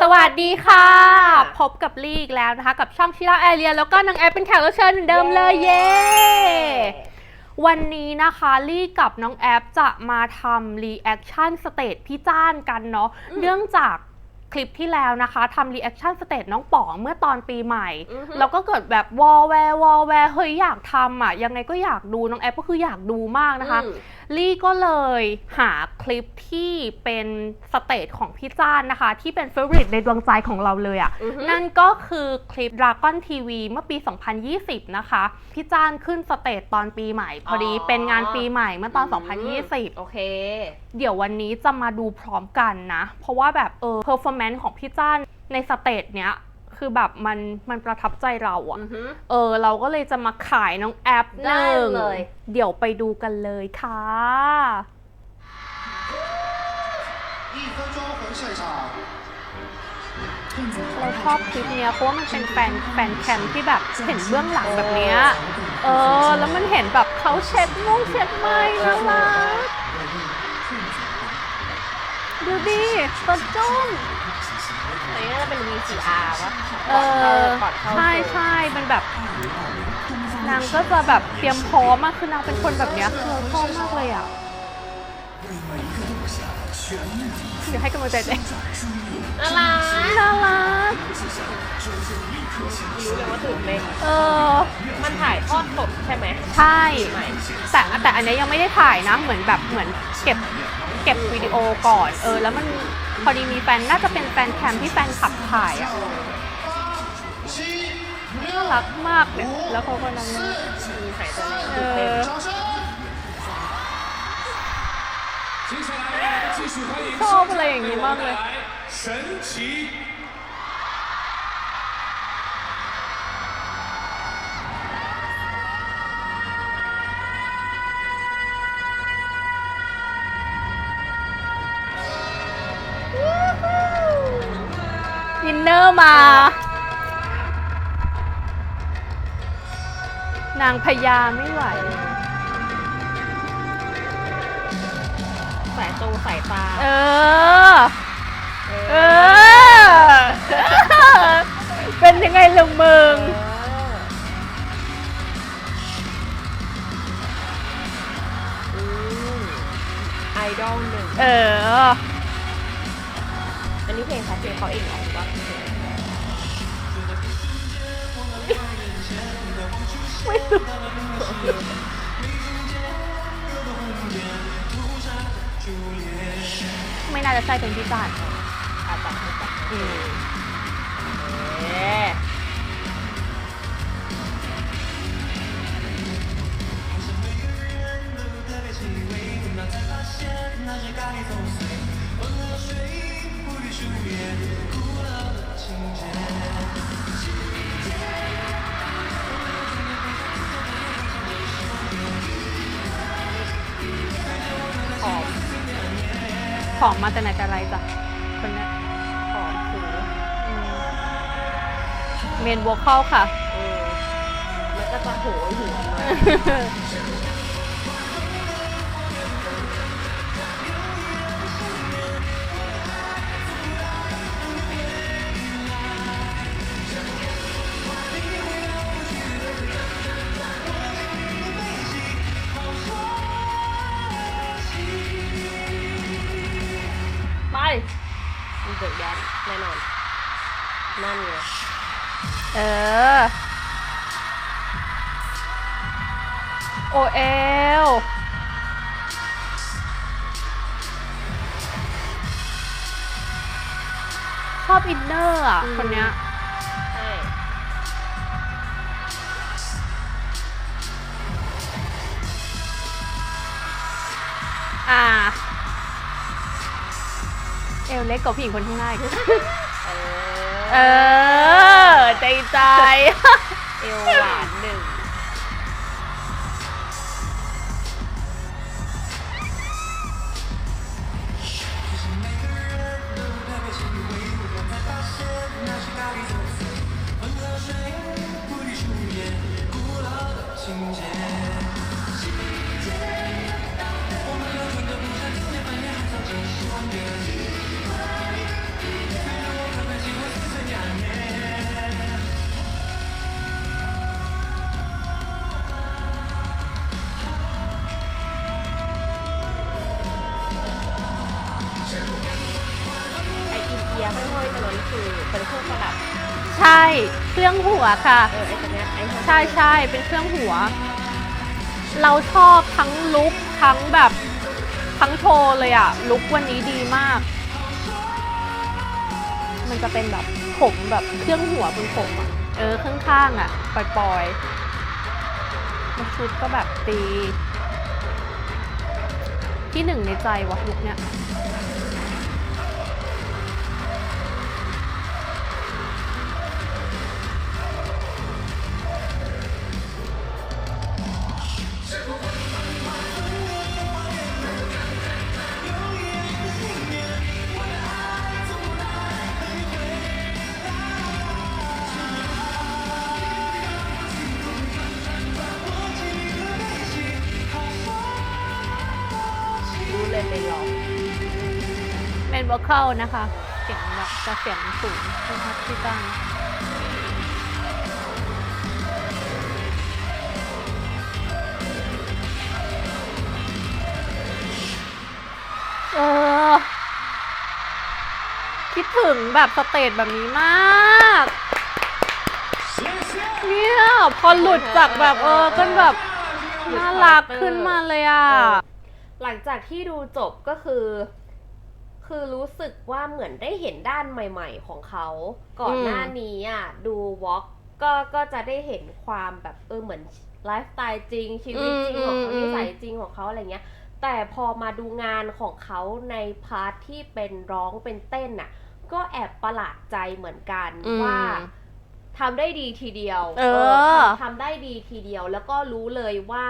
สวัสดีค่ะ พบกับลี่อีกแล้วนะคะ กับช่องชิล่าแอเรีย แล้วก็นางแอปเป็นแขกรับเชิญเหมือนเดิมเลยเย้ วันนี้นะคะลี่กับน้องแอปจะมาทำรีแอคชั่นสเตจพี่จ้านกันเนาะอืมเนื่องจากคลิปที่แล้วนะคะทำรีแอคชั่นสเตจน้องป๋องเมื่อตอนปีใหม่ อือฮึ แล้วก็เกิดแบบวอลแวร์วอลแวร์เฮ้ยอยากทำอะยังไงก็อยากดูน้องแอปก็คืออยากดูมากนะคะ อืมลี่ก็เลยหาคลิปที่เป็นสเตจของพี่จ้านนะคะ ที่เป็นเฟ v o r ริ e ในดวงใจของเราเลยอะ่ะอือฮึนั่นก็คือคลิป Dragon TV เมื่อปี 2020 นะคะ พี่จ้านขึ้นสเตจตอนปีใหม่ พอดีอ๋อเป็นงานปีใหม่เมื่อตอนโอเค2020เดี๋ยววันนี้จะมาดูพร้อมกันนะ เพราะว่าแบบเออเพอร์ฟอร์แมนซ์ของพี่จ้านในสเตจเนี้ย คือแบบมันมันประทับใจเราอะ อือฮึ เออเราก็เลยจะมาขายน้องแอปห ได้ นึ่ง เลย เดี๋ยวไปดูกันเลยค่ะ 一分钟回现场。 เราชอบคลิปเนี้ยเพราะว่ามันเป็นแฟนแฟนแคมที่แบบเห็นเบื้องหลังแบบเนี้ย เออ แล้วมันเห็นแบบเขาเช็ดม่วงเช็ดไม้น่ารักดูดิตัวจุ้ม อันนี้น่า จะเป็น VCR วะเออก่อนเข้าใช่โชว์ใช่มันแบบนางก็จะแบบเตรียมพร้อมมากคือนางเป็นคนแบบเนี้ยคือเราชอบมากเลยอะเดี๋ยวให้กำลังใจเด็กน่ารักน่ารักรู้เลยว่าตื่นเต้นเออ มันถ่ายทอดสดใช่ไหม ใช่ใหม่แต่แต่อันเนี้ยยังไม่ได้ถ่ายนะ เหมือนแบบเหมือนเก็บเก็บวิดีโอก่อน เออ แล้วมัน พอดีมีแฟนน่าจะเป็นแฟนแคมที่แฟนขับถ่ายอะน่ารักมากเลยแล้วเขาก็นั่งชอบอะไรอย่างนี้มากเลย อินเนอร์มา นางพญาไม่ไหว สายตรงสายตา เออ เออ เป็นยังไงละมึง ไอดอลหนึ่ง เออ อเพลงเขาเพลงเขาเองเหรอหรือว่าไม่รู้ไม่น่าจะใช่เป็นพี่จานอาจจะไม่จับอืมเอ๊ะ ผอมมาแต่ไหนแต่ไรจ้ะคนเนี้ยหอมสูงเมนวัวเข้าค่ะเออแล้วก็จะโหยหัวมา เบิร์ดแดนแน่นอน นั่นไงเออ โอเอลชอบอินเนอร์อะ คนเนี้ยใช่อ่า เอลเล็กกว่าผู้หญิงคนข้างหน้าอีกเอเอออใจใจ เอวหวานหนึ่งเนั้นคือเป็นเครื่องประดับใช่เครื่องหัวค่ะ เออไอ้ตัวเนี้ยไอ้ห้อยๆใช่ใช่เป็นเครื่องหัว เราชอบทั้งลุคทั้งแบบทั้งโชว์เลยอะลุควันนี้ดีมาก มันจะเป็นแบบผมแบบเครื่องหัวเป็นผมอะเออข้างๆอะปล่อยๆแล้วชุดก็แบบตี ที่หนึ่งในใจวะลุคเนี้ย เป็นร้องเป็นวอลคลนะคะ เสียงแบบจะเสียงสูงที่ทัดที่ตั้งเออ คิดถึงแบบสเตจแบบนี้มาก。เนี่ย พอหลุดจากแบบเออก็แบบน่ารักขึ้นมาเลยอะ หลังจากที่ดูจบก็คือ คือรู้สึกว่าเหมือนได้เห็นด้านใหม่ ๆ ของเขาก่อนหน้านี้อะดูวอล์กก็ก็จะได้เห็นความแบบเออเหมือนไลฟ์สไตล์จริง ชีวิตจริงของเขาอืมอืมนิสัยจริงของเขาอะไรเงี้ย แต่พอมาดูงานของเขาในพาร์ทที่เป็นร้องเป็นเต้นน่ะ ก็แอบประหลาดใจเหมือนกันอืมว่าทำได้ดีทีเดียว เออทำทำได้ดีทีเดียวแล้วก็รู้เลยว่า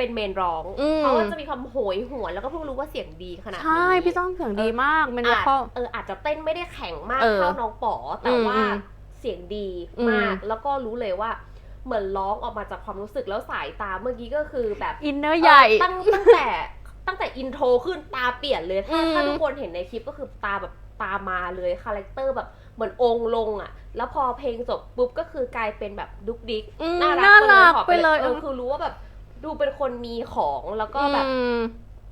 เป็นเมนร้อง อืมเขาก็จะมีความโหยหวนแล้วก็เพิ่งรู้ว่าเสียงดีขนาดนี้ ใช่พี่ต้องเสียงดีมากเป็นวออาลจคลเอออาจจะเต้นไม่ได้แข็งมากเออเท่าน้องป๋อแต่อืมว่าอืมเสียงดีอืมมากแล้วก็รู้เลยว่า เหมือนร้องออกมาจากความรู้สึกแล้วสายตาเมื่อกี้ก็คือแบบอินเนอร์ใหญ่เออตั้งตั้งแต่ตั้งแต่อินโทรขึ้นตาเปลี่ยนเลยถ้าอืม ถ้าทุกคนเห็นในคลิปก็คือตาแบบตามาเลยคาแรคเตอร์แบบเหมือนองค์ลงอะ แล้วพอเพลงจบปุ๊บก็คือกลายเป็นแบบดุกดิกอืมน่าน่ารัรักกไปเลยเออคือรู้ว่าแบบ ดูเป็นคนมีของแล้วก็แบบอืม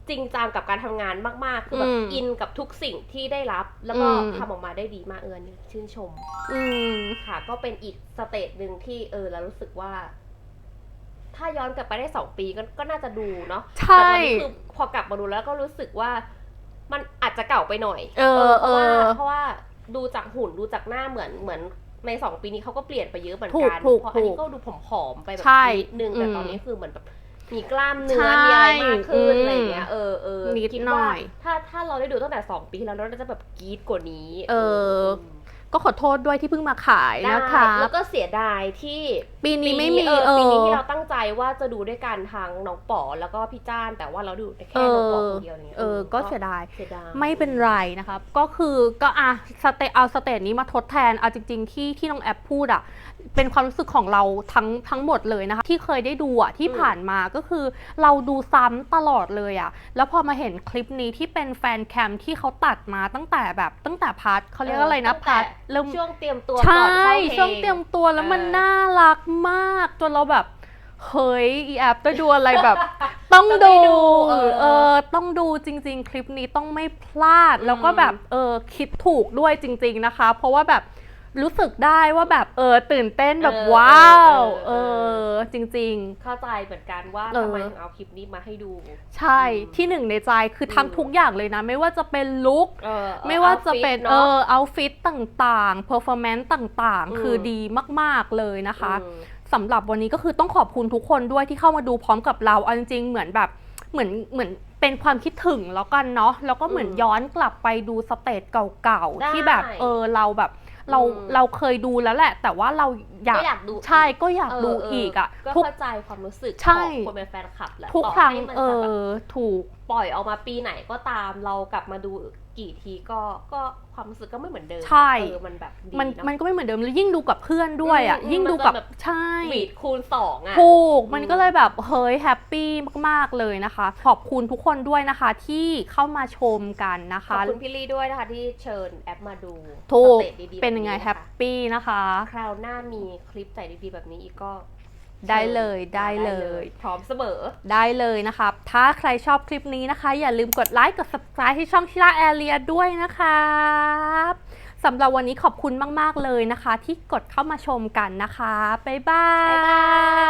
จริงจังกับการทำงานมาก ๆ คือแบบอืมอินกับทุกสิ่งที่ได้รับ แล้วก็อืมทำออกมาได้ดีมากเออนี่ชื่นชม อืมค่ะ ก็เป็นอีกสเตจหนึ่งที่เออเรารู้สึกว่า ถ้าย้อนกลับไปได้สองปีก็ก็น่าจะดูเนาะใช่แต่ตอนนี้คือพอกลับมาดูแล้วก็รู้สึกว่า มันอาจจะเก่าไปหน่อย เออเพราะว่าเออเพราะว่าดูจากหุ่นดูจากหน้าเหมือนเหมือนในสองปีนี้เขาก็เปลี่ยนไปเยอะเหมือนถูกกันถูกเพราะอันนี้ถูกก็ดูผอมๆไปแบบใช่นิดนึงแต่อืมตอนนี้คือเหมือนแบบ มีกล้ามเนื้อใช่มีอะไรมากขึ้นอืมอะไรเงี้ย เออเออนิดคิดหน่ว่าอย ถ้าถ้าเราได้ดูตั้งแต่สองปีที่แล้วเราน่าจะแบบกรี๊ดกว่านี้ เออ ก็ขอโทษด้วยที่เพิ่งมาขายได้นะคะ แล้วก็เสียดายที่ปีนี้ไม่มีเออเอปีนี้อที่เราตั้งใจว่าจะดูด้วยกันทางน้องป๋อแล้วก็พี่จ้าน แต่ว่าเราดูแค่เอน้องป๋ออคนเดียวอะไรเงี้ยเออก็เสียดายเสียดายไม่เป็นไรนะครับก็คือก็อะสเตเอาสเตจนี้มาทดแทนเอาจริง ๆ ที่ที่น้องแอปพูดอะเป็นความรู้สึกของเราทั้งทั้งหมดเลยนะคะ ที่เคยได้ดูอะที่ผ่านมาก็คือเราดูซ้ำตลอดเลยอะแล้วพอมาเห็นคลิปนี้ที่เป็นแฟนแคมที่เขาตัดมาตั้งแต่แบบตั้งแต่พาร์ทเขาเรียกอะไรนะตั้งพาแต่ร์ท เริ่มช่วงเตรียมตัวใชก่อนเข้า่เพลงช่วงเตรียมตัวแล้วมันเออน่ารักมากจนเราแบบเฮ้ยอีแอปจะดูอะไรแบบ ต้องต้องได้ดูดูเออเออต้องดูจริง ๆ คลิปนี้ต้องไม่พลาดอืมแล้วก็แบบเออคิดถูกด้วยจริง ๆนะคะ เพราะว่าแบบ รู้สึกได้ว่าแบบเออตื่นเต้นแบบเออว้าวเอเออ อ จริง เข้าใจเหมือนกันว่าเออ ทำไมถึงเอาคลิปนี้มาให้ดู ๆ ใช่อืมที่หนึ่งในใจคือทั้งอืมทุกอย่างเลยนะ ไม่ว่าจะเป็นลุคเออ ไม่ว่าจะเป็น outfit เอเนาะอเอาฟิตต่างๆเพอร์ฟอร์แมนซ์ต่างอืม ๆ คือดีมากๆเลยนะคะ อืม สำหรับวันนี้ก็คือต้องขอบคุณทุกคนด้วยที่เข้ามาดูพร้อมกับเราเอาจริงๆเหมือนแบบเหมือนเหมือนเป็นความคิดถึงแล้วกันเนาะแล้วก็เหมือนอืมย้อนกลับไปดูสเตจเก่าได้ๆที่แบบเออเราแบบ เราอืมเราเคยดูแล้วแหละ แต่ว่าเราอยากก็อยากดูใช่ก็อยากเดูอีกอะก็ทุกเข้าใจความรู้สึกใช่ของคนเป็นแฟนคลับแหละทุกต่อครั้งให้มันเอจะแบบอถูกปล่อยออกมาปีไหนก็ตามเรากลับมาดูกี่ทีก็ก็ความรู้สึกก็ไม่เหมือนเดิมใช่เออมันแบบดีมันเอะมันก็ไม่เหมือนเดิมแล้วยิ่งดูกับเพื่อนด้วยอะอืมยิ่งดูมันจะกับแบบใช่บีดคูณสองอะถูกมันอืมก็เลยแบบเฮ้ยแฮปปี้มากๆเลยนะคะ ขอบคุณทุกคนด้วยนะคะ ที่เข้ามาชมกันนะขอบคะคุณพี่ลี่ด้วยนะคะที่เชิญแอปมาดูถูกสตจดีๆเป็นยังไงบบแฮปค่ะปี้นะคะ คราวหน้ามีคลิปใจดีๆแบบนี้อีกก็ได้เลยชิญได้เลย พร้อมเสมอได้เลยนะคะถ้าใครชอบคลิปนี้นะคะ อย่าลืมกดไลค์กด subscribe ที่ช่องชิราแอเรียด้วยนะครับสำหรับวันนี้ขอบคุณมาก ๆ เลยนะคะ ที่กดเข้ามาชมกันนะคะ บ๊ายบาบ๊ายบายย